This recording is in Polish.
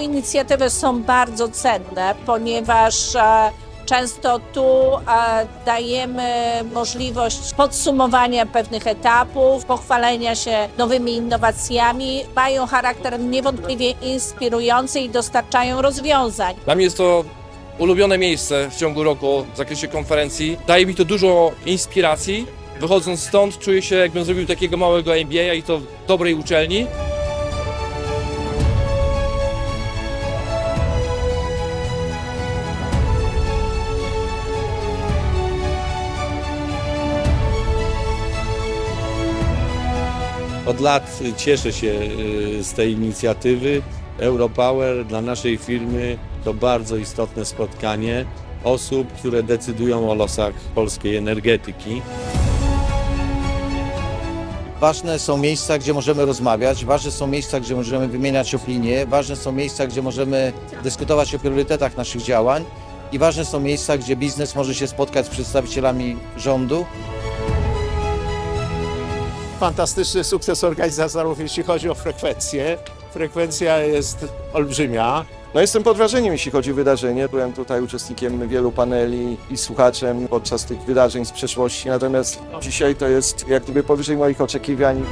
inicjatywy są bardzo cenne, ponieważ e, często tu e, dajemy możliwość podsumowania pewnych etapów, pochwalenia się nowymi innowacjami. Mają charakter niewątpliwie inspirujący i dostarczają rozwiązań. Dla mnie jest to ulubione miejsce w ciągu roku w zakresie konferencji. Daje mi to dużo inspiracji. Wychodząc stąd czuję się jakbym zrobił takiego małego MBA i to w dobrej uczelni. Od lat cieszę się y, z tej inicjatywy. Europower dla naszej firmy to bardzo istotne spotkanie osób, które decydują o losach polskiej energetyki. Ważne są miejsca, gdzie możemy rozmawiać, ważne są miejsca, gdzie możemy wymieniać opinie, ważne są miejsca, gdzie możemy dyskutować o priorytetach naszych działań i ważne są miejsca, gdzie biznes może się spotkać z przedstawicielami rządu. Fantastyczny sukces organizatorów, jeśli chodzi o frekwencję. Frekwencja jest olbrzymia. No jestem pod wrażeniem, jeśli chodzi o wydarzenie. Byłem tutaj uczestnikiem wielu paneli i słuchaczem podczas tych wydarzeń z przeszłości, natomiast dzisiaj to jest jak gdyby powyżej moich oczekiwań.